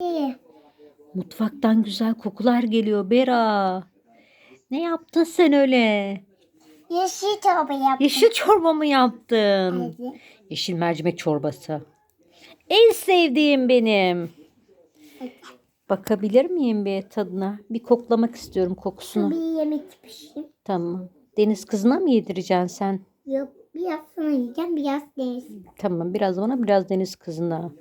İyi. Mutfaktan güzel kokular geliyor Bera. Ne yaptın sen öyle? Yeşil çorba yaptım. Yeşil çorba mı yaptın? Evet. Yeşil mercimek çorbası. En sevdiğim benim. Bakabilir miyim bir tadına? Bir koklamak istiyorum kokusunu. Bir yemek pişireyim. Tamam. Deniz kızına mı yedireceksin sen? Yok biraz sana yiyeceğim biraz deniz. Tamam biraz bana biraz deniz kızına.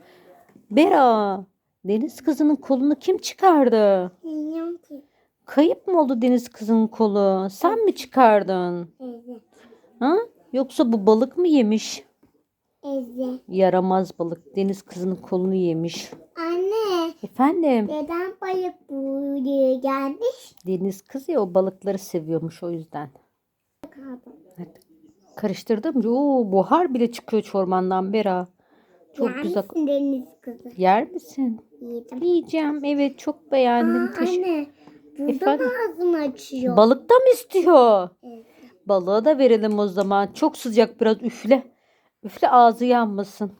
Bera, deniz kızının kolunu kim çıkardı? Bilmiyorum ki. Kayıp mı oldu deniz kızının kolu? Sen mi çıkardın? Evet. Ha? Yoksa bu balık mı yemiş? Evet. Yaramaz balık deniz kızının kolunu yemiş. Anne Efendim? neden balık buraya gelmiş? Deniz kızı ya o balıkları seviyormuş o yüzden. Kaldım. Karıştırdım. Oo, buhar bile çıkıyor çorbandan Bera. Çok Yer güzel. misin deniz kızı? Yer misin? Yedim. Yiyeceğim. Evet çok beğendim. Aa, Teş- anne burada Efendim? mı ağzını açıyor? Balık da mı istiyor? Evet. Balığa da verelim o zaman. Çok sıcak biraz üfle. Üfle ağzı yanmasın.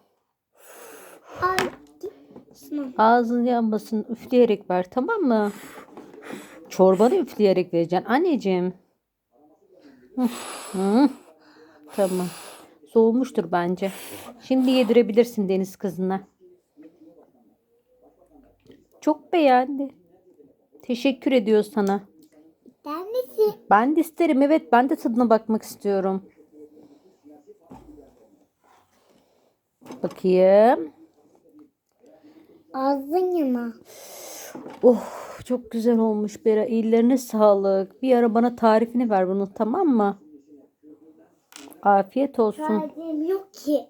Ay. Ağzın yanmasın. Üfleyerek ver tamam mı? Çorbanı üfleyerek vereceksin. Anneciğim. Hı, hı. Tamam. Soğumuştur bence. Şimdi yedirebilirsin deniz kızına. Çok beğendi. Teşekkür ediyor sana. Der misin? Ben de isterim. Evet ben de tadına bakmak istiyorum. Bakayım. Ağzın yana. Oh çok güzel olmuş Bera. Ellerine sağlık. Bir ara bana tarifini ver bunu tamam mı? Afiyet olsun. Kalbim yok ki.